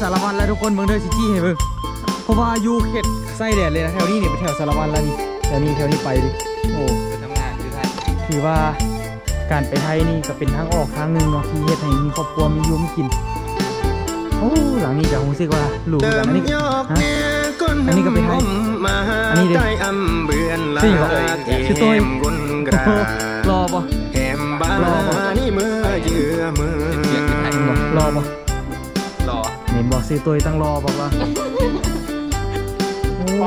สารวันแล้วทุกคนเบิ่งเด้อสิจี้ให้เบิ่งเพราะว่าอยู่เขตไส้แดดเลยนะแถวนี้เนี่ยไปแถวสารวันแล้วนี่แถวนี้แถวนี้ไปดิโอ้ไปทำงานอยู่ไทยถือว่าการไปไทยนี่ก็เป็นทางออกทางหนึงเนาะที่เฮ็ดให้มีครอบครัวมีอยุ่มีกินโอ้หลังนี้ก็รู้สึกว่าหรูเหมือนกันอันนี้ฮะอันนี้ก็เป็นไทยอันนี้ดิใต้อำเบือนลาสี่เหรอเกชื่อตัวมกุนกรารอบ่แหมบ้านนี่เมื่อเยือมือเรียนอยู่ไทยเห็นบ่รอบ่รอ เห็นบอกซื้อตัวตั้งรอบอกว่าโอ้โห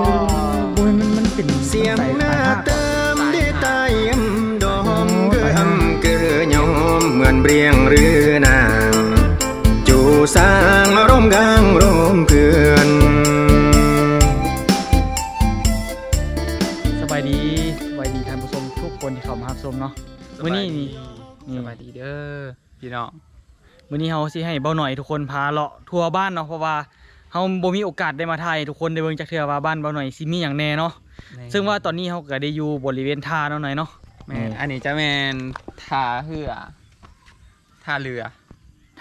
มันมันเป็นเสียงใส่หน้าสายหักเติมได้ใต้อำดอมเกืออำเกือยอมเหมือนเบรียงหรือนางจูสร้างร่มกลางร่มเพื่อนสบายดีสบายดีท่านผู้ชมทุกคนที่เข้ามารับชมเนาะมื้อนี้นี่นี่สบายดีเด้อพี่น้อง มื้อนี้เฮาสิให้เบาหน่อยทุกคนพาเลาะทัวร์บ้านเนาะเพราะว่าเฮาบ่มีโอกาสได้มาถ่ายทุกคนได้เบิ่งจักเทื่อว่าบ้านเบาหน่อยสิมีหยังแน่เนาะซึ่งว่าตอนนี้เฮาก็ได้อยู่บริเวณท่าเนาะหน่อยเนาะแม่นอันนี้จะแมนท่าเรือท่าเรือ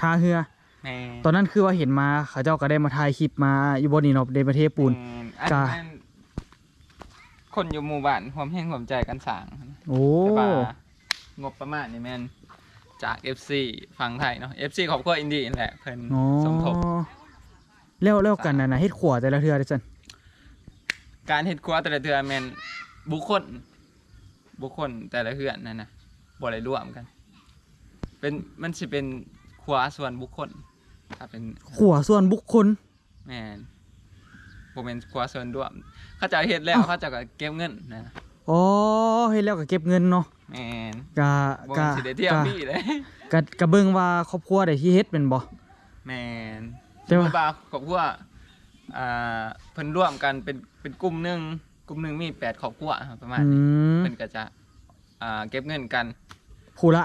ท่าเรือแม่ตอนนั้นคือว่าเห็นมาเขาเจ้าก็ได้มาถ่ายคลิปมาอยู่บนนี่เนาะในประเทศปูน แม่อันจ้านั้นคนอยู่หมู่บ้านความแห่งความใจกันสร้างโอ้แต่ว่างบประมาณนี่แม่น จาก FC ฝั่งไทยเนาะ FC ขอบคุณอินดี้นั่นแหละเพิ่นอ๋อสมทบ แล้วแล้วกันนะนะเฮ็ดขวแต่ละเทื่อได้ซั่นการเฮ็ดครัวแต่ละเทื่อแม่นบุคคล บุคคลแต่ละเฮือนนั่นน่ะบ่ได้ร่วมกัน เป็นมันสิเป็นครัวส่วนบุคคลถ้าเป็น ขวส่วนบุคคล แม่นบ่แม่นครัวส่วนร่วม เขาเจะเฮ็ดแล้ว อ้าว เขาเจะก็เก็บเงินนะ อ๋อเฮ็ดแล้วก็เก็บเงินเนาะแม่นกะบ่กะแม่นสิได้เที่ยวกะพี่เลยกะกะเบิ่งว่าครอบครัวได้ที่เฮ็ดเป็นบ่แม่นแต่ว่าสมมุติว่าครอบครัวอ่าเพิ่นร่วมกันเป็นเป็นกลุ่มหนึงกลุ่มหนึงมีแปดครอบครัวประมาณอืนี้มเพิ่นก็จะอ่าเก็บเงินกันผู้ละ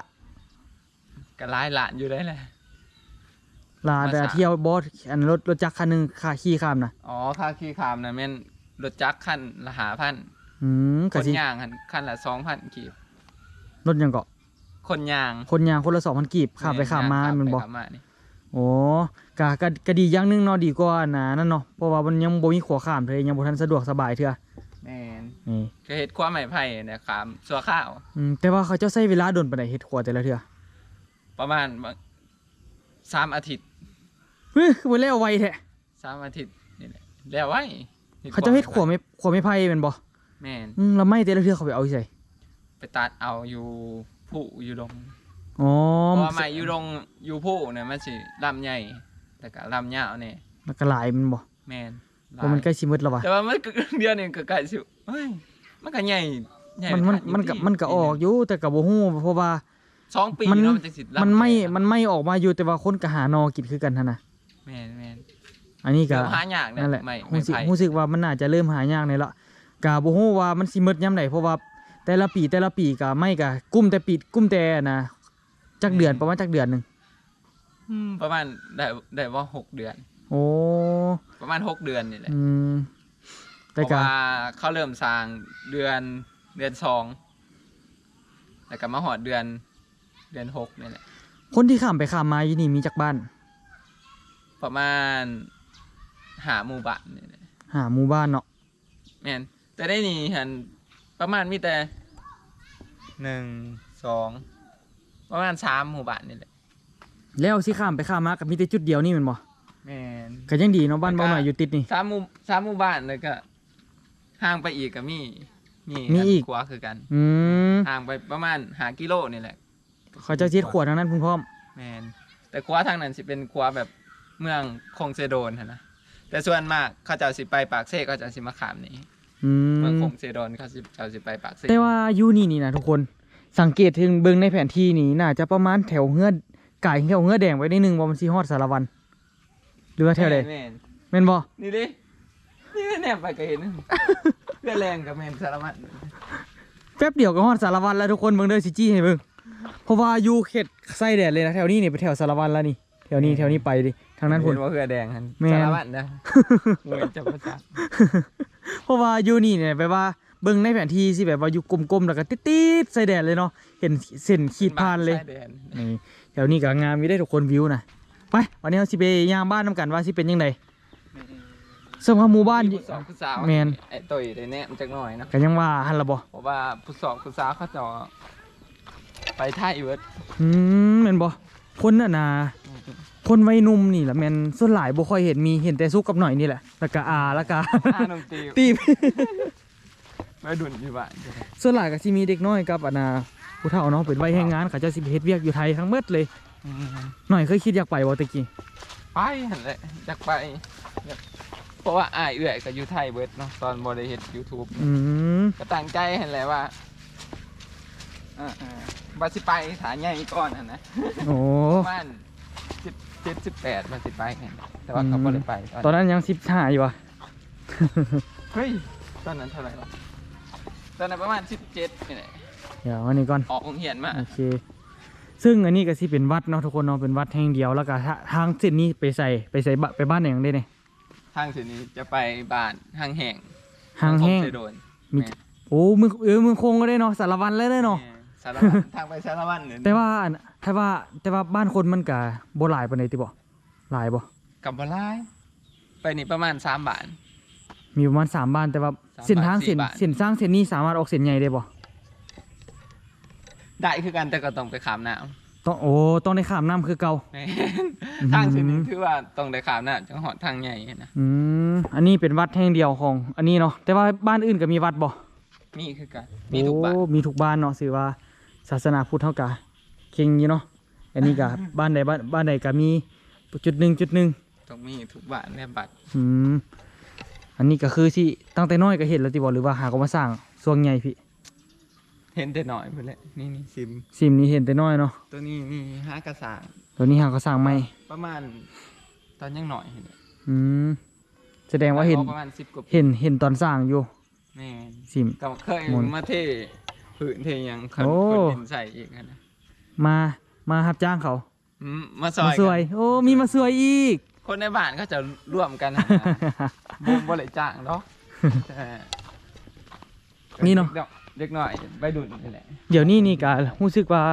ก็หลายล้านอยู่ได้แหละลามาแต่สามเที่ยวบ่อันรถรถจักรคันหนึงค่าขี่ข้ามน่ะอ๋อค่าขี่ขามนะแม่นรถจักรคันละหาพัน อืมคก็นสิย่างคันคันละสองพันกีบ รถหยังเกาะ คนย่างคนยางคนละ2,000กีบข้ามไปข้ามมาย่งแมันบ่ไปข้ามมานี่โอ้กะกะกะดีอย่างหนึงเนาะดีกว่าอันนะนั่นเนาะ เพราะว่ามันยังบ่มีขวข้ามเทื่อยังบ่ทันสะดวกสบายเทื่อแม่นนี่ก็เฮ็ดความไม้ไผ่เนี่ยขามสัวข้าว อืมแต่ว่าเขาเจ้าใช้เวลาโดนปานใดเฮ็ดขวแต่ละเทื่อประมาณสามอาทิตย์เฮ้ยคือบ่แล้วไวแท้สามอาทิตย์นี่แหละแล้วไว้เขาเจ้าเฮ็ดขวไม่ขวไม่ไผ่แม่นบ่ แม่นอืมแล้วไม่แต่ละเทื่อเขาไปเอาที่ไสไปตัดเอาอยู่ผู้อยู่ดงอ๋อเพราะว่าไม้อยู่ดงอยู่ผู้เนี่ยมันสิลำใหญ่แต่ก็ลำยาวเนี่ยมันก็หลายมันบ่แม่นหลายเพราะมันใกล้สิหมดแล้วว่ะแต่ว่ามันก็เดือนหนึงก็ใกล้สิเฮ้ยมันก็ใหญ่ใหญ่มันมันขาดมันก็ที่มันก็ออกอยู่แต่ก็บ่ฮู้เพราะว่า สองปีมัน เนาะมันจะสิลำมันไม่ใหญ่มันไม่ออกมาอยู่แต่ว่าคนก็หานอกินคือกันหั่นน่ะ แม่นแม่นอันนี้ก็เริ่มหายากเนี่ยนั่นแหละไม่รู้ไม่สึกไผ่รู้สึกว่ามันน่าจะเริ่มหายากในละ ก็บ่ฮู้ว่ามันสิหมดยามใดเพราะว่าแต่ละปีแต่ละปีก็ไม่ก็กุ้มแต่ปีกุ้มแต่นะจักเดือนประมาณจักเดือนหนึงอืมประมาณได้ได้ว่าหกเดือน โอ้ประมาณหกเดือนนี่แหละอืมเพแต่ราะก็ว่าเขาเริ่มสร้างเดือนเดือนสองแล้วก็มาหอดเดือน เดือนหกนี่แหละคนที่ข้ามไปข้ามมาอยู่นี่มีจักบ้านประมาณหาหมู่บ้านนี่แหละหาหมู่บ้านเนาะแม่น แต่ได้นี่หันประมาณมีแต่หนึ่งสองประมาณสามหมู่บ้านนี่แหละแล้วสิข้ามไปข้ามมาก็มีแต่จุดเดียวนี่แม่นบ่แม่นก็ยังดีเนาะบ้านแล้วก็ เบาหน่อยอยู่ติดนี่ สามหมู่สามหมู่บ้านเลยก็ห่างไปอีกก็มีมีมีอีก ขวาคือกันอืมห่างไปประมาณหากิโลนี่แหละเขาเจะเฮ็ดขวดทางนั้นพุ่นพร้อม แมนแต่ขวาทางนั้นสิเป็นขวาแบบเมืองคงเซโดนหั้นนะแต่ส่วนมากเขาเจะสิไปปากเซ่เขาเจะสิมาขามนี่ อืเมืองมคงเซโดนเขาสิเจะสิไปปากเซ่แต่ว่าอยู่นี่นี่นะทุกคน สังเกตถึงเบิ่งในแผนที่นี่น่าจะประมาณแถวเฮือดไก่แถวเฮือแดงไว้นิดนึงว่ามันสิฮอดสารวันหรือว่าแถวใดแม่นแม่นบ่นี่ดินี่แนบไปก็เห็นเพื่อแรงกับแมนสารวัตรแป๊บเดียวก็ฮอดสารวันแล้วทุกคนเบิ่งเด้อสิจี้ให้เบิ่งเพราะว่าอยู่เขตไส้แดดเลยนะแถวนี้นี่ไปแถวสารวันแล้วนี่แถวนี้แถวนี้ไปดิทางนั้นพุ่น เห็ว่าเพื่อแดงหันแม่น สารวัตรนะเงินจะประจักษ์ เพราะว่าอยู่นี่เนี่ยแปลว่าเบิ่งในแผนที่สิแบบว่าอยู่กลมๆแล้วก็ติดๆไส้แดดเลยเนาะเห็นเส้นขีดผ่านเลยชแดนนี่แถวนี้ก็งามมีได้ทุกคนวิวนะไปวันนี้เราสิไปย่างบ้านน้ำกันว่าสิเป็นยังไงเสริมเข้าหมู่บ้านผู้สอบผู้สาวแม่นไอ้ตุยได้แน่มันจักหน่อยเนาะกันยังว่าหันละบ่เพราะว่าผู้สอบผู้สาวเขาจะไปท่าอีเวิร์ดอืมแม่นบ่คนน่ะนะ คนวัยหนุ่มนี่แหละแม่นส่วนหลายบ่ค่อยเห็นมีเห็นแต่ซุกกับหน่อยนี่แหละแล้วก็อาแล้วก็ท่าดนตรีตีบไม่ดุนอยู่บ้านส่วนหลายก็สิมีเด็กน้อยกับอันน่ะผู้เฒ่าเนาะเป็นวัยแรงงานเขาเจะสิไปเฮ็ดเวียกอยู่ไทยทั้งหมดเลยอืมหน่อยเคยคิดอยากไปบ่ตะกี้ไปหันแหละอยากไปอยากเพราะว่าอ้ายเอื้อยก็อยู่ไทยเบิร์ดเนาะตอนบริเฮ็ดยูทูบอืมก็ตั้งใจเห็นแหละว่าอ่าๆบาสิไปฐานใหญ่ก่อนอะนะโอ้ประมาณสิบ เจ็ดสิบแปดบาสิไปเห็นแต่ว่าเขาบ่ได้ไปตอนนั้นยัง15อยู่ว่ะเฮ้ยตอนนั้นเท่าไหร่วะตอนนั้นประมาณสิบเจ็ดนี่แหละเดี๋ยวอันนี้ก่อนออกโรงเรียนมาโอเคซึ่งอันนี้ก็สิเป็นวัดเนาะทุกคนเนาะเป็นวัดแห่งเดียวแล้วก็ทาทางเส้นนี้ไปใส่ไปใส่บะไปบ้านไหนยังได้เนี่ยทางเส้นนี้จะไปบ้านห้างแห่งทางแห้งของเสโดนมีโอ้มึงเออมึงคงก็ได้เนาะสารวันเลยได้เนาะแม่ สารวัตรทางไปสารวัตรเนี่ยแต่ว่าอันถ้าว่าแต่ว่าบ้านคนมันก็บ่หลายปานใดติบ่หลายบ่กับบลาย ไปนี่ประมาณสามบาท มีประมาณ3บ้านแต่ว่าสามเส้นทางบาทเส้นสี่บาทเส้นสร้างเส้นนี้สามารถออกเส้นใหญ่ได้บ่ได้คือกันแต่ก็ต้องไปขามน้ำต้องโอ้ต้องได้ข้ามน้ำคือเก่าแม่อืมทางเส้นนี้ถือว่าต้องได้ขามน้ำจังหอดทางใหญ่นะอืมอันนี้เป็นวัดแห่งเดียวของ อันนี้เนาะแต่ว่าบ้านอื่นก็มีวัดบ่มีคือกันมีทุกบ้านโอ้มีทุกบ้านเนาะถือว่า ศาสนาพุทธเฮากะเก่งอยู่เนาะอันนี้ก็บ้านใดบ้านบ้านใดก็มีจุดหนึ่งจุดหนึ่งต้องมีทุกบ้านแนบบัตรอืมอันนี้ก็คือที่ตั้งแต่น้อยก็เห็นแล้วติบ่หรือว่าหาก็มาสร้างส่วนใหญ่พี่ เห็นแต่หน่อยเพื่อนแหละนี่นี่ซิมซิมนี้เห็นแต่น้อยเนาะตัวนี้นี่ห้ากระสางตัวนี้หาก็สร้างใหม่ประมาณตอนยังหน่อยเห็นไหมอืมแสดงว่าเห็นประมาณสิบกว่าปีเห็นเห็นตอนสร้างอยู่แม่นซิมก็เคยหมุนมาเท ผืนเทยังคนโอ้ คนดินใส่อีกนะมามารับจ้างเขาอืมมาซอมายสวย โอ้มีมาสวยอีก คนในบ้านก็จะร่วมกันนะบุมบ่เลยจ้างเนาะแต่นี่เนาะเด็กหน่อยใบดุนนี่แหละเดี๋ยวนี้นี่ก็รู้สึกว่า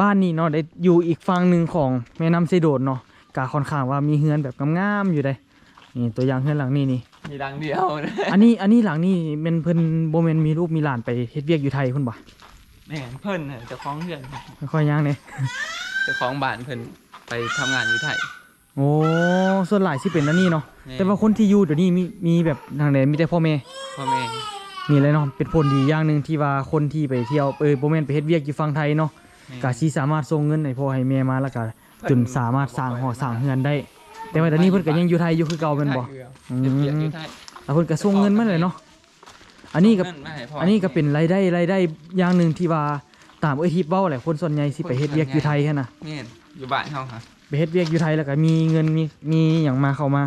บ้านนี้เนาะได้อยู่อีกฝั่งหนึ่งของแม่น้ำไซโดนเนาะกาค่อนข้างว่ามีเฮือนแบบงามๆอยู่ได้นี่ตัวอย่างเฮือนหลังนี้นี่ มีดังเดียวนะอันนี้อันนี้หลังนี้เป็นเพิ่นโบเมนมีรูปมีหลานไปเฮ็ดเวียกอยู่ไทยคุณบ่แม่นเพิ่นน่ะเจ้าของเพื่อนค่อยๆย่างเนี่ยเจ้าของบ้านเพิ่นไปทำงานอยู่ไทยโอ้ส่วนหลายสิเป็นอันนี้เนาะแม่แต่ว่าคนที่อยู่เดี๋ยวนี้มีมีแบบทางไหนมีแต่พ่อแม่ พ่อแม่นี่เลยเนาะเป็นผลดีอย่างหนึ่งที่ว่าคนที่ไปเที่ยวเออโบเมนไปเฮ็ดเวียกอยู่ฝั่งไทยเนาะแม่ก็สิสามารถส่งเงินให้พ่อให้แม่มาแล้วก็จนสามารถสร้างหอสร้างเฮือนได้ แต่ว่าตอนนี้เพิ่นก็ยังอยู่ไทยอยู่คือเก่าแม่นบ่ ไทยเอื้อ อืมเฮ็ดเวียกอยู่ไทยแล้วเพิ่นก็ส่งเงินมาเลยเนาะอันนี้ก็เงิมาให้พ่อันนี้ก็เป็นรายได้รายได้อย่างหนึ่งที่ว่าตามเอ้ยทิพย์เว้าแหละคนส่วนใหญ่สิไปเฮ็ดเวียกอยู่ไทยแค่น่ะแม่นอยู่บ้านเฮาค่ะไปเฮ็ดเวียกอยู่ไทยแล้วก็มีเงินมีมีหยังมาเข้ามา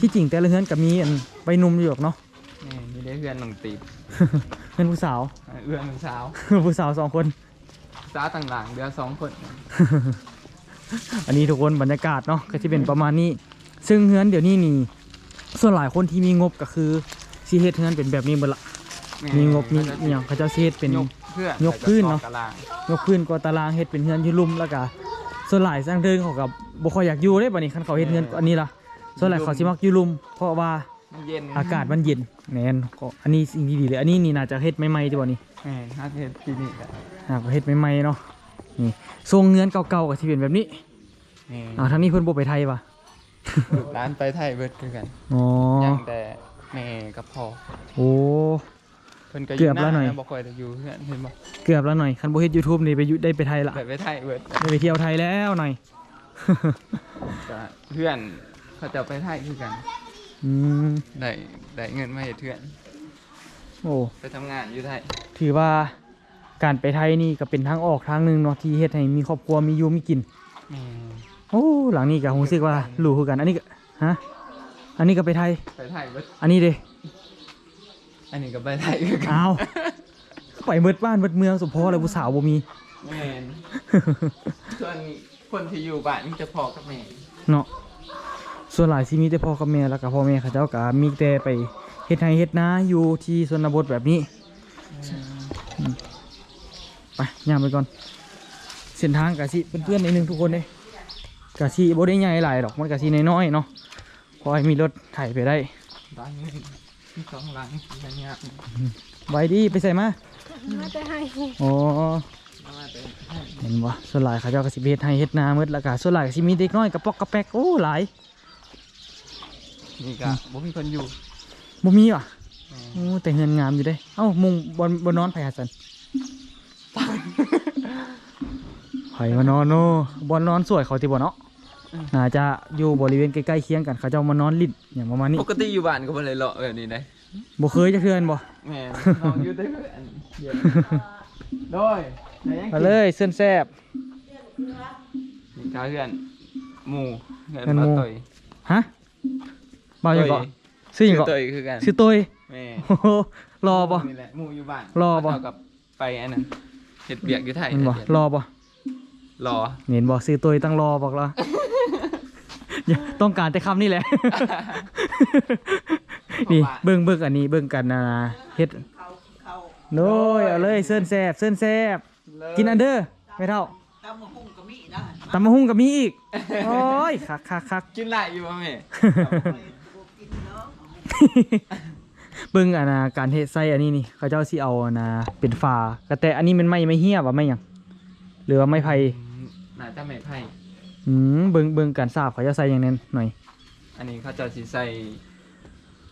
ที่จริงแต่ละเฮือนก็มีอันใบหนุ่มอยู่หรอกเนาะ แม่นมีได้เพื่อนน้องตีบเฮือนผู้สาว เอื้อน้องสาว ผู้สาวสองคน สาวต่างหลังเดือสองคนอันนี้ทุกคนบรรยากาศเนาะก็จะเป็นประมาณนี้ ซึ่งเฮือนเดี๋ยวนี้นี่ ส่วนหลายคนที่มีงบก็คือสิเฮ็ดเฮือนเป็นแบบนี้หมดละมีงบมีอหย่างเขาเจะสิเฮ็ดเป็น ยกเพื่อนยกพื้นเนาะกระลางยกพื้นก็ตารางเฮ็ดเป็นเฮือนอยู่ลุ่มแล้วก็ส่วนหลายสร้างเดินเขากับบ่ค่อยอยากอยู่เด้บัดนี้คันเขาเฮ็ดเฮือนอันนี้ล่ะส่วนหลายเขาสิมักอยู่ลุ่มเพราะว่ามันเย็นอากาศมันเย็นแม่นก็อันนี้สิ่งที่ดีเลยอันนี้นี่น่าจะเฮ็ดใหม่ๆจ้ะบ่นี่แม่นฮักเฮ็ดที่นี่กันน่าจะเฮ็ดใหม่ๆเนาะนี่ทรงเฮือนเก่าๆก็สิเป็นแบบนี้แม่นอ้าวทางนี้เพิ่นบ่ไปไทยว่ะลูก ร้านไปไทยเบิดคือกันอ๋อยังแต่แม่กับพ่อโอ้ เพิ่นก็เกือบแล้วหน่อยบ่ค่อยได้อยู่เพื่อนเห็นบ่เกือบแล้วหน่อยคันบ่เฮ็ด YouTube นี่ไปอยู่ได้ไปไทยละไปไปไทยเบิดได้ไปเที่ยวไทยแล้วหน่อย ก็เพื่อนเขาจะไปไทยคือกันอืมได้ได้เงินมาเฮ็ดเพื่อนโอ้ ไปทำงานอยู่ไทยถือว่าการไปไทยนี่ก็เป็นทางออกทางหนึงเนาะที่เฮ็ดให้มีครอบครัวมีอยู่มีกิน แม่ โอ้ หลังนี้ก็รู้สึกว่าหรูคือกัน อันนี้ก็ฮะ อันนี้ก็ไปไทย ไปไทยเบิดอันนี้เด้อันนี้ก็ไปไทยคือกันอ้าวไปเบิดบ้านเบิดเมืองสมพอเลยผู้สาวบ่มี แม่นส่วนคนที่อยู่บ้านมีแต่พ่อกับแม่ เนาะ ส่วนหลายสิมีแต่พ่อกับแม่แล้วก็พ่อแม่เขาเจ้าก็มีแต่ไปเฮ็ดไร่เฮ็ดนาอยู่ที่ชนบทแบบนี้ ไปย่างไปก่อน เส้นทางกะสิเพื่อนๆนิดนึงทุกคนเลย กะซีบ่ได้ใหญ่หลายดอกมันกะซีน้อยๆเนาะพอให้มีรถไถไปได้ร้านนี้มีสองหลังอะไรเงี้ยไว้ดีไปใส่มามาจะให้โอ้เอามาเต็มเห็นบ่ส่วนหลายเขาเจ้าก็สิไปเฮ็ดให้เฮ็ดนาหมดแล้วก็ส่วนหลายก็สิมีเด็กน้อยกระปอกกระแปกโอ้หลายนี่ก็บ่มีคนอยู่บ่มีว่ะโอ้แต่เงินงามอยู่เด้ เอ้ามุงบนบนนอนไผหาซันไผมานอนโน่บนนอนสวยเขาติบ่เนาะ น่าจะอยู่บริเวณใกล้ๆเคียงกันเขาเจ้ามานอนลิ้นอย่างประมาณนี้ปกติอยู่บ้านก็บ่เลยเลาะแบบนี้ได้บ่เคยจะเทือนบ่แม่นอนอยู่ได้เพื่อนเดี๋ยวโดยไหนยังมาเลยเส้นแซบกินข้าวเพื่อนหมู่เพื่อนเพื่อนหมู่มาต่อยฮะบ่าวยังก่อนซื้อหยังก่อนต่อยคือกันซื้อตยแม่โอ้โหรอบ่นี่แหละหมู่อยู่บ้านรอบ่เท่ากับไปอันนั้นเฮ็ดเบียกอยู่ไทยเห็นบ่เฮ็ดรอบ่รอเห็นบ่ซื้อตยตั้งรอบอกแล้วอย่า ต้องการแต่คำนี่แหละ นี่เบิ่งเบิ่งอันนี้เบิ่งกันนะเฮ็ดโน้ยเอาเลยเส้นแซบเส้นแซบกินอันเด้อไม่เท่าตำมะฮุ่งก็มีนะตำมะฮุ่งก็มีอีก โอ้ยคักคักคักกินหลายอยู่บ่แม่เบิ่งอันนะการเฮ็ดไส้อันนี้นี่เขาเจ้าสิเอาอันนะเป็นฝากระแต่อันนี้มันไม่ไม่เหี้ยบ่ไม่หยังหรือว่าไม่ไผ่น่าจะไม่ไผ่ อืมเบิ่งเบิ่งการสาบเขาจะใส่อย่างนั้นหน่อย อันนี้เขาจะสิใส่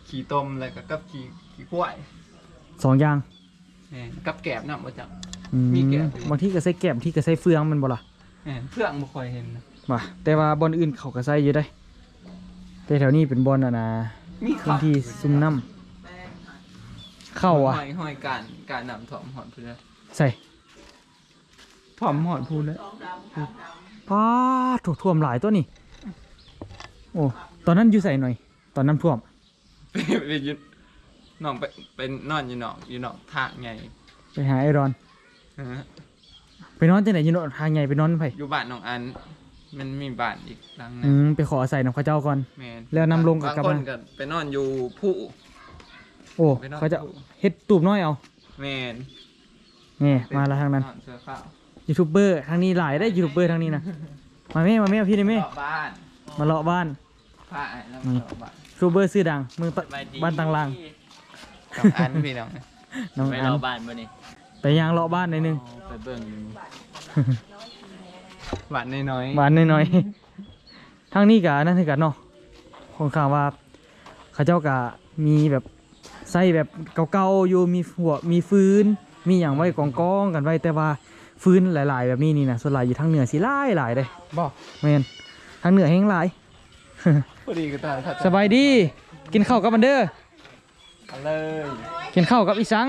ขี้ต้มแล้วก็กับขี้ขี้ควายสองอย่างแม่นกับแกบนำบ่จังอืมีแกะอยู่ บางที่ก็ใส่แก้มบางที่ก็ใส่เฟืองมันบ่ล่ะแม่นเพื่องบ่ค่อยเห็นนะว่าแต่ว่าบอนอื่นเขาก็ใส่อยู่ได้แต่แถวนี้เป็นบอนอะนะมีพื้นที่ซุ่มน้ำเข้าอะ ห้อยห้อยการการนำถอมหอนเพื่อใส่ ถอมหอนพูนแล้ว ป้าดถูกท่วมหลายตัวนี่ โอ้ ตอนนั้นอยู่ใส่หน่อย ตอนน้ำท่วมไปไปยืนน้องไปเป็นนอนอยู่นอกอยู่นอกทางไงไปหาไอรอน ฮะไปนอนจังไหนอยู่เนอนทางใหญ่ไปนอนไผอยู่บ้านน้องอัน มันมีบ้านอีกหลังหนึอืงมไปขออาศัยน้ำเข้าเจ้าก่อน แม่นแล้วนำลงกับบางกลับคนมา ก็ไปนอนอยู่ผู้ โอ้ไปนอน เขาจะเฮ็ดตูบน้อยเอาแม่นนี่มาแล้วทางนั้นนอนเสื้อข้าว ยูทูบเบอร์ทางนี้หลายได้ยูทูบเบอร์ทางนี้นะมาแม่มาแม่พี่ได้แม่รอบบ้านมาเลาะบ้านผ้าไอ้แล้วมารอบบ้านยูทูบเบอร์ชื่อดังเมืองตะสบยดีบ้านตังลางน้องอันพี่น้องน้องไปอันรอบ้านบ่นี่ไปยางเลาะบ้านหน่อยหนึงไปเบิ่งบ้านน้อยๆบ้านน้อยๆทางนี้กะนั่นคือกันเนาะค่อนข้างว่าเขาเจ้ากะมีแบบใส่แบบเก่าๆอยู่มีหัวมีฟืนมีอย่างไว้กองกองๆกันไว้แต่ว่า ฟืนหลายๆ แบบนี้นี่นะส่วนหลายอยู่ทางเหนือสิหลายหลายเลยบอกแมนทางเหนือแห้งหลายพอดีก็ตายถ้าสบายดี กินข้าวกับมันเด้อเอาเลยกินข้าวกับอีสัง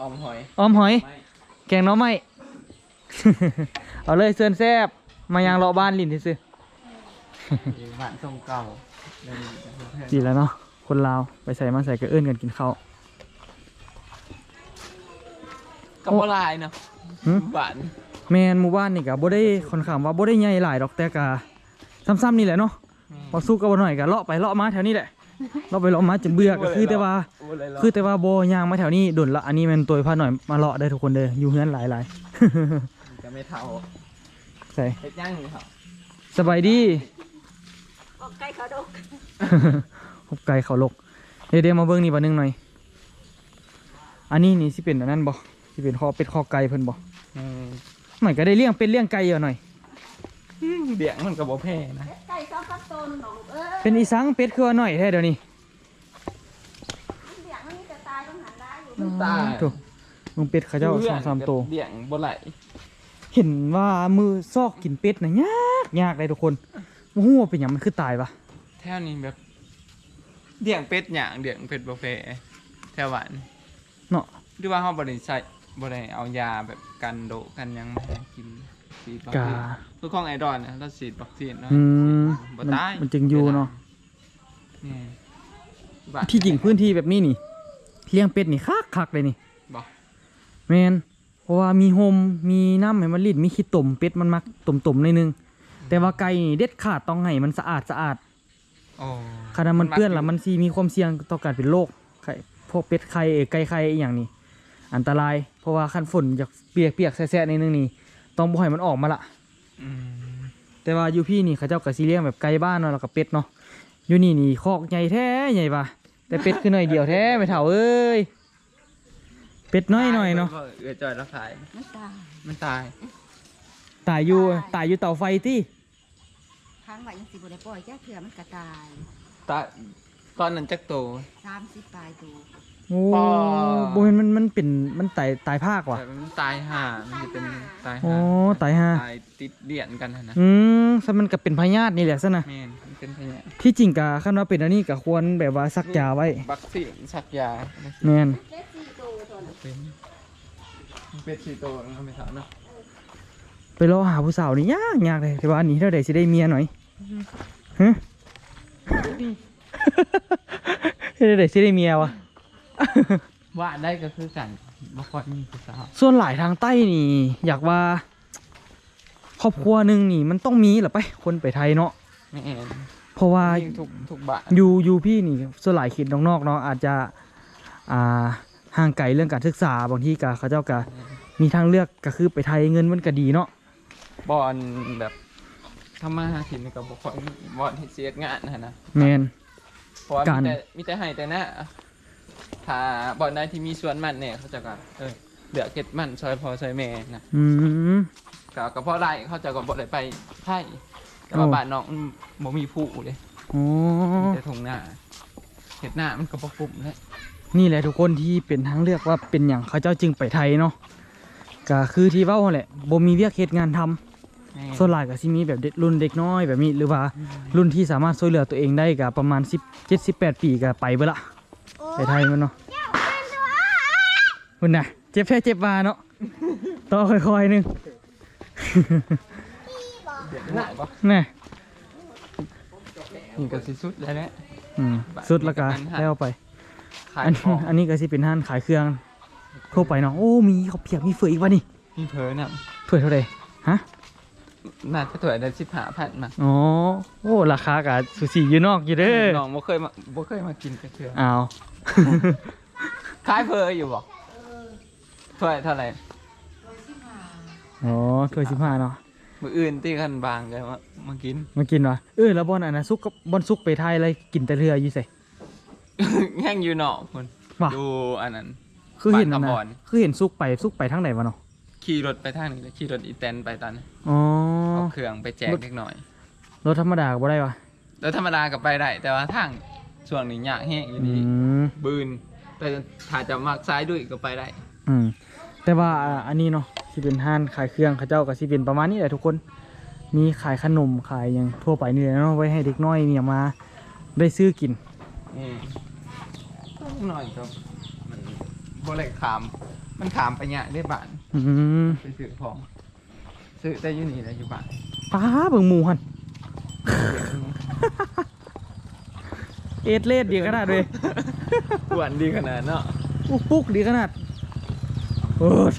ออมหอยออมหอยไม่แกงหน้อไม้เอาเลยเสื้อนแซบมายางเลาะบ้านลินที่ซื้ออยู่บ้านทรงเก่าเดินเพื่อนดีแล้วเนาะคนลาวไปใส่มาใส่ก็เอื้อนกันกินข้าวกับปลายเนาะ หึบ้านแมนหมู่บ้านนี่กะบ่ได้ค่อนข้างว่าบ่ได้ใหญ่หลายดอกแต่กะซ้ำๆนี่แหละเนาะพอสู้กับบ่หน่อยกะเลาะไปเลาะมาแถวนี้แหละเลาะไปเลาะมาจนเบื่อก็คือแต่ว่า คือแต่ว่าโบย่างมาแถวนี้ดุนละอันนี้แมันตัวพาหน่อยมาเลาะได้ทุกคนเลยอยู่เฮือนหลายหลายจะไม่เท่าๆใส่เฮ็ดย่างอยู่ครับสบายดีออกใกล้เขาดกหบไก่เขาลกเดี๋ยวเดี๋ยวมาเบิ่งนี่บันนึงหน่อย อันนี้นี่สิเป็นอันนั้นบ่ สิเป็นคอเป็ดคอไก่เพิ่นบ่อืมหน่อยก็ได้เลี้ยงเป็ดเลี้ยงไก่อยู่หน่อยเดี่ยงมันก็บ่แพ้นะใกล้สองกับต้นหนองเออเป็นอีสังเป็ดคือว่าหน่อยแท้เดี๋ยวนี้เสียงมันมีแต่ตายต้องหันได้อยู่ตายถูกมึงเป็ดเขาเจ้าสองสามตัวเดี่ยงบ่ไหลเห็นว่ามือซอกกินเป็ดน่ะยากยากเลยทุกคนโอ้โหเป็นหยังมันคือตายปะแถวนี้แบบเดี่ยงเป็ดหยางเดี่ยงเป็ดบ่แพ้แถวบ้านเนาะหรือว่าเฮาบ่ได้ใช้ บ่ได้เอายาแบบกันโดกันหยังมาให้กินฉีดวัคกา ซีนคือของไอดอนนะเราฉีดวัคซีนเนาะอืมบ่มันตายมันจึงอยู่เนาะนี่บ้านที่จริงพื้นที่แบบนี้นี่เลี้ยงเป็ดนี่คักคักๆเลยนี่บ่แมนเพราะว่ามีโฮมมีน้ำให้มันรีดมีขี้ตุ่มเป็ดมันมักตุ่มๆหนิดนึง แต่ว่าไก่นี่เด็ดขาดต้องให้มันสะอาดสะอาดโอ้ขณะมันเปื้อนแล้วมันซีมีความเสี่ยงต่อการเป็นโรคไข่พวกเป็ดไข่เอ่ยไก่ไข่อหย่างนี้อันตรายเพ ราะว่าคันฝนอยากเปียกเปียกๆแซ่ๆนิดนึงนี่ต้องบ่ให้มันออกมาละอืมแต่ว่าอยู่พี่นี่เขาเจ้าก็สิเลี้ยงแบบไก่บ้านเนาะแล้วก็เป็ดเนาะอยู่นี่นี่คอกใหญ่แท้ใหญ่ปะแต่เป็ดคือหน่อยเดียวแท้ไม่เท่าเอ้ยเป็ดน้อยหน่อยเนาะเออจอยแล้วขายไม่ตายมันตายตายอยู่ตายอยู่เตาไฟที่ค้างไว้ยังสิบ่ได้ปล่อยจ้าเถื่อมันก็ตายตายตอนนั้นจักโต30ปลายตัว โอ้ปอบ่แม่นมันมันเป็นมันตายตายภาคว่ะ แต่มันตายห่ามันจะเป็นตายอ๋อห่าตายฮะตายติดเดียนกันหั่นนะอืมซะมันก็เป็นพยาธินี่แหละซะนะ แม่นมันเป็นพยาที่จริงกะคันว่าเป็นอันนี้ก็ควรแบบว่าซักยาไว้บักซี่สักยาแม่นเจ็ดสี่ตัวตัวน่ะเป็นมันเป็นสีโตแล้วไม่ถามเนาะไปรอหาผู้สาวนี่ยากยากเลยแต่ว่าอันนี้เท่าใดสิได้เมียหน่อยฮะ เท่าใดสิได้เมียวะ ว่าได้ก็คือกันบ่ค่อยมีผู้สาวส่วนหลายทางใต้นี่ อยากว่า ครอบครัวหนึ่งนี่มันต้องมีแหละไปคนไปไทยเนาะแม่นเพราะว่ายิ่งทุกทุกบาทอยู่อยู่พี่นี่ส่วนหลายเขตนอกๆเนาะอาจจะอ่าห่างไกลเรื่องการศึกษาบางทีก็เขาเจ้าก็มีทางเลือกก็คือไปไทยเงินมันก็ดีเนาะบอลแบบทำมาหากินนี่ก็บ่ค่อยบอลที่เสียงานนะนะแมนเพราะว่าการมีแต่มีแต่ให้แต่หน้า ถ้าบอลใดที่มีส่วนมันเนี่ยเขาจะก็เออเหลือเก็ดมันซอยพอซอยแม่นะอืม ก็ก็เพราะได้เขาจะก็บ่ได้ไปไทยแต่ว่าโอ้ บ้านน้องมันบ่มีผู้เลยโอ้มีแต่ทงหน้าเห็ดหน้ามันก็บ่ปุ่มเลยนี่แหละทุกคนที่เป็นทางเลือกว่าเป็นอย่างเขาเจ้าจึงไปไทยเนาะก็คือที่เว้าแหละบ่มีเวียกเฮ็ดงานทำแม่ส่วนหลายก็สิมีแบบเด็กรุ่นเด็กน้อยแบบนี้หรือว่ารุ่นที่สามารถช่วยเหลือตัวเองได้ก็ประมาณ10 7 18ปีก็ไปเบิดละ ไปไทยมันเนาะคุณน่ะ เจ็บแพ้เจ็บมาเนาะต่อค่อยๆหนึงเห็ดหน้าบ่แน่นี่ก็สิสุดแล้วแหละอืมสุดและกันแล้วไป ขายอันของอันนี้ก็สิเป็นห้านขายเครื่องทั่วไปเนาะ โอ้ มีข้าวเปียกมีเฟืออีกวะนี่ มีเผลอเนี่ยถ้วยเท่าไหร่ฮะน่าจะถวยได้15,000มาอ๋อ โอ้ ราคากับสุสีอยู่นอกอยู่เด้อน้องบ่เคยมาบ่เคยมากินกระเทืออ้าว ขายเพออยู่บ่ถ้วยเท่าไหร่อ๋อถ้วยสิบห้าเนาะมื้ออื่นที่คันบางก็มามากินมากินวะเออแล้วบอลอันนะซุกกับบอลซุกไปไทยอะไรกินแต่เรืออยู่ใส่แห้งอยู่เนาะคุณว่ะดูอันนั้น คือเห็นอันบ้านนะขบอน คือเห็นซุกไปซุกไปทางไหนวะเนาะขี่รถไปทางนี้แล้วขี่รถอีแตนไปตอนนั้นอ๋อเอาเครื่องไปแจกรถเล็กหน่อย รถธรรมดาก็บ่ได้วะ แล้วธรรมดาก็ไปได้ แต่ว่าทาง ช่วงนี้ยากแห้งอยู่อืดีมบืนแต่ถ้าจะมักซ้ายด้วยก็ไปได้อืมแต่ว่าอ่าอันนี้เนาะที่เป็นห้านขายเครื่องเขาเจ้าก็สิเป็นประมาณนี้แหละทุกคน มีขายขนมขายอย่างทั่วไปนี่แหละเนาะไว้ให้เด็กน้อยมีมาได้ซื้อกินนี่หน่อยก็มันบ่เลยขาม มันขามไปยากได้บ้านอืมไปซื้อของซื้อแต่อยู่นี่แหละอยู่บ้าน ป้าเบิ่งหมูหัน เอ็ดเลดดีขนาดเลยหวานดีขนาดเนาะปุ๊กปุ๊กดีขนาดโอ้ย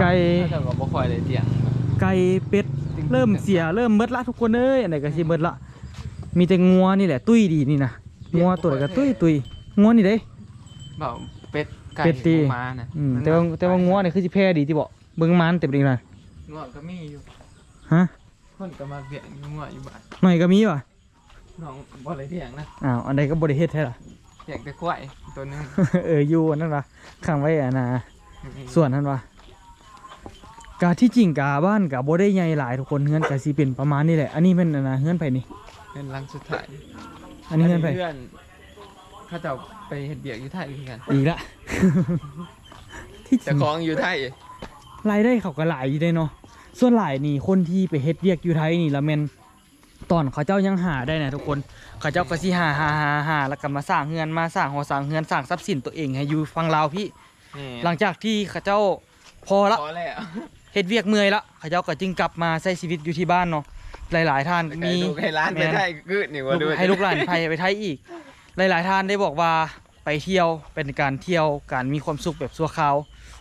ไก่ถ้าเกิดบ่ค่อยได้เตียงไก่เป็ดเริ่มเสียเริ่มเมดละทุกคนเอ้ยอันไหนก็สิเมดละมีแต่งัวนี่แหละ ตุ้ยดีนี่นะงัวตัวไหนก็ตุ้ยตุ้ยงัวนี่เด้เบาเป็ดไก่เป็ดตีหมูม้านะอืมแต่ว่าแต่ว่างัวนี่คือสิแพ้ดีที่บอกเบิ่งมันเต็มดีเลย งัวก็มีอยู่ฮะคนก็มาเลี้ยงงัวอยู่บ้านหน่อยก็มีว่ะน้องบ่ได้เลี้ยงนะอ้าวอันใดก็บ่ได้เฮ็ดแท้ล่ะเลี้ยงแต่ควายตัวหนึง เอออยู่อันนั่นว่ะข้างไว้อะนะส่วนนั้นว่ะกาที่จริงกาบ้านกาบ่ได้ใหญ่หลายทุกคนเฮือนกาสิเป็นประมาณนี้แหละอันนี้เป็นอันนะเฮือนไผนี่เป็นรังสุดท้ายอันนี้เฮือนไผเพื่อนเขาจะไปเฮ็ดเบียกอยู่ไทยคือกันอีกละที่จริแต่งของอยู่ไทย รายได้เขาก็หลายอยู่ได้เนาะส่วนหลายนี่คนที่ไปเฮ็ดเวียกอยู่ไทยนี่ละแม่นตอนเขาเจ้ายังหาได้นะทุกคนเขาเจ้าก็สิหาหาหาหาแล้วก็มาสร้างเฮือนมาสร้างหอสร้างเฮือนสร้างทรัพย์สินตัวเองให้อยู่ฝั่งลาวพี่นี่ หลังจากที่เขาเจ้าพอละพอแล้วเฮ็ดเวียกเมื่อยละเขาเจ้าก็จึงกลับมาใช้ชีวิตอยู่ที่บ้านเนาะหลาย ๆ ท่านมีมีลูกให้ร้านไปไทยกึดนี่ว่าลูดูกให้ลูกหลานไปไปไทยอีก หลาย ๆ ท่านได้บอกว่าไปเที่ยวเป็นการเที่ยวการมีความสุขแบบชั่วคราว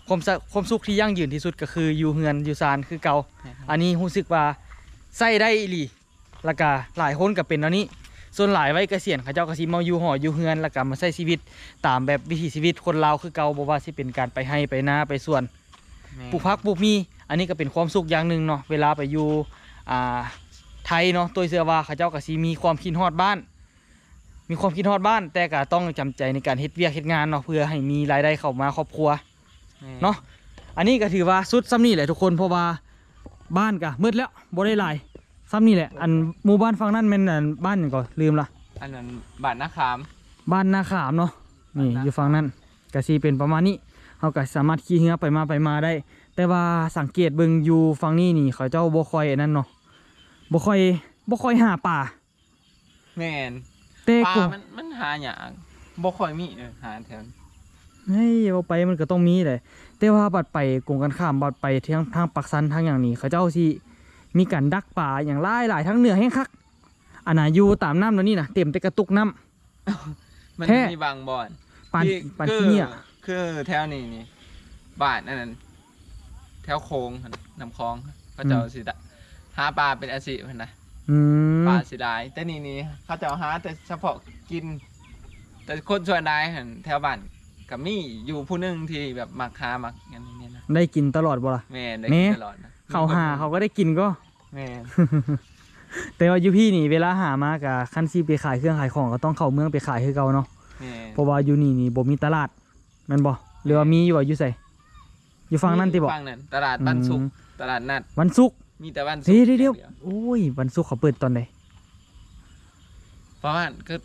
ความสะความสุขที่ยั่งยืนที่สุดก็คืออยู่เฮือนอยู่ซานคือเก่าอันนี้รู้สึกว่าใส่ได้อีหลีแล้วก็หลายคนก็เป็นอันนี้ ส่วนหลายไว้เกษียณเขาเจ้าก็สิมาอยู่หออยู่เฮือนแล้วก็มาใช้ชีวิตตามแบบวิถีชีวิตคนลาวคือเก่าบ่ว่าสิเป็นการไปให้ไปนาไปสวนแม่ปลูกพักปลูกมี อันนี้ก็เป็นความสุขอย่างหนึ่งเนาะเวลาไปอยู่อ่าไทยเนาะตัวเสือว่าเขาเจ้าก็สิมีความคิดฮอดบ้าน มีความคิดฮอดบ้าน แต่ก็ต้องจำใจในการเฮ็ดเวียกเฮ็ดงานเนาะเพื่อให้มีรายได้เข้ามาครอบครัวแม่ เนาะอันนี้ก็ถือว่าสุดซ้ำนี่แหละทุกคนเพราะว่าบ้านก็มืดแล้วบ่ได้หลายซ้ำนี่แหละอันหมู่บ้านฝั่งนั้นแม่นอันบ้านหยังก็ลืมละอันนั้นบาทนาคาม บ้านนาขามเนาะนี่บ้านนาอยู่ฝั่งนั้นก็สิเป็นประมาณนี้เราก็สามารถขี่เรือไปมาไปมาได้ แต่ว่าสังเกตเบิ่งอยู่ฝั่งนี้นี่เขาเจ้าบ่ค่อยอันนั้นเนาะบ่ค่อยบ่ค่อยหาป่าแม่นแต่ปลาก็ มันมันหาหยากบ่ค่อยมีเออหาแถวนี้ เฮ้ยเอาไปมันก็ต้องมีแหละแต่ว่าบัดไปกงกันข้ามบัดไปทางทางปักสันทางอย่างนี้ เขาเจ้าสิมีการดักป่าอย่างหลายหลายทั้งเหนือแห้งคักอันน่ะอยู่ตามน้ำแล้วนี่นะเต็มแต่กระตุกน้ำมันแท้มีบางบ่อนปานที่ปานคือที่เนี่ยคือแถวนี้นี่บ้านอันนั้นแถวโค้งหั่นน้ำคลองเขาเจ้าสิดะหาปลาเป็นอาชีพหั่นนะอืมปลาสิได้แต่นี่นี่เขาเจ้าหาแต่เฉพาะกิน แต่คนส่วนใดหั่นแถวบ้าน ก็มีอยู่ผู้หนึงที่แบบมักหามักอย่างนี้นะได้กินตลอดบ่ล่ะ แม่นได้แม่ กินตลอดนะเขาหาเขาก็ได้กินก็ แม่นแต่ว่าอยู่พี่นี่เวลาหามากะคันซีไปขายเครื่องขายของก็ต้องเข้าเมืองไปขายคือเก่าเนาะ แม่นเพราะว่าอยู่นี่นี่บ่มีตลาดแม่นบ่หรือว่ามีอยู่ว่าอยู่ไสอยู่ฝั่งนั้นติบ่ฝั่งนั้นตลาดบ้านสุก อืมตลาดนัดวันศุกร์มีแต่วันศุกเดี๋ยวร์เดี๋ยวอางโอ้ยวันศุกร์เขาเปิดตอนใดเพราะว่าก็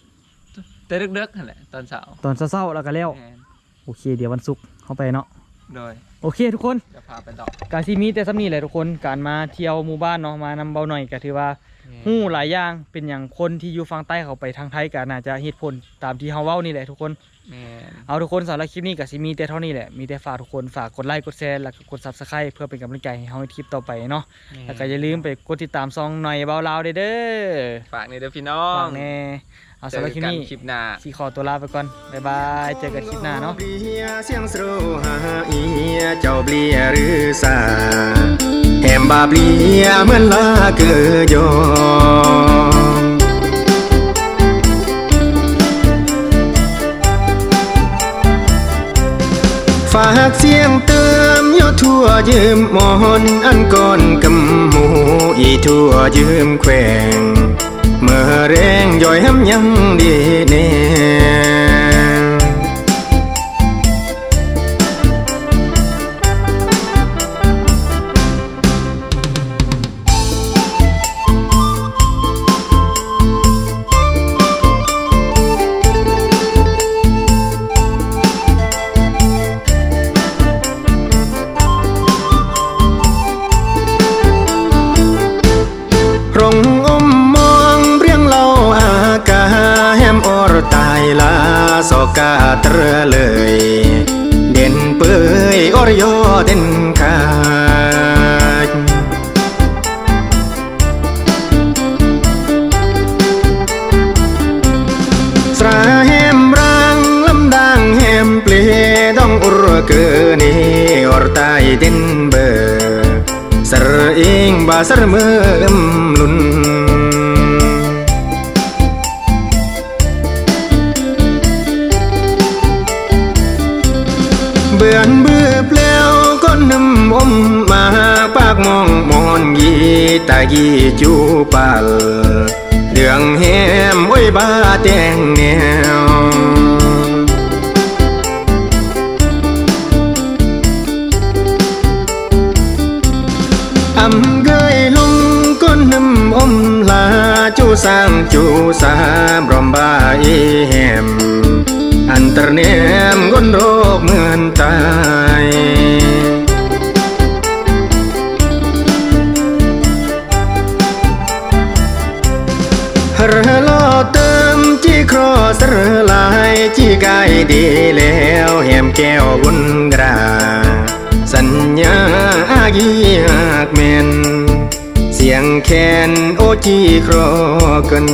แต่เด็กๆนั่นแหละตอนเช้าตอนเช้าๆแล้วก็แล้ว แม่น โอเค เดี๋ยววันศุกร์เข้าไปเนาะโดยโอเค ทุกคนจะพาไปต่อกาซีมีแต่ซ้ำนี่แหละทุกคนการมาเที่ยวหมู่บ้านเนาะมานำเบาหน่อยก็ถือว่าฮู้หลายอย่างเป็นอย่างคนที่อยู่ฝั่งใต้เขาไปทางไทยก็น่าจะเหตุผลตามที่เฮาเว้านี่แหละทุกคน แม่น เอาทุกคนสำหรับคลิปนี้ก็สิมีแต่เท่านี้แหละ มีแต่ฝากทุกคนฝากกดไลค์กดแชร์แล้วก็กด Subscribe เพื่อเป็นกำลังใจให้เฮาในคลิปต่อไปเนาะแล้วก็อย่าลืมไปกดติดตามซองหน่อยเบาลาวเด้อเด้อฝากในเด้อพี่น้อง ฝากแน่ เอาสำหรับคลิปนี้เจอกัคลิปหน้าสีขอตัวลาไปก่อนบ๊ายบายเจอกันคลิปหน้าเนาะเบียเสียงสโรหาเอียเจ้าเบลียหรือสาแหมบาเบลียเหมือนลาเกยอฝากเสียงเติมอยู่ทั่วยืมหมอนอันก่อนกำหมูอีทั่วยืมแขวง เมื่อแรงย่อยห้ำยังดีเน่ย basar meem lun Bươn bư pleo con nâm ôm mà bác mong mòn gì ta gì chú pal Đường hem ôi ba tên nghèo สร้างจูสามรอมบายแหมอันตรเนมก้นโรคเหมือนตายเรอลอเติมจีครอสรลายจีกายดีแล้วแหมแก้วบุญราสัญญาอากีหากแม่น งแขนโอจีครอกัน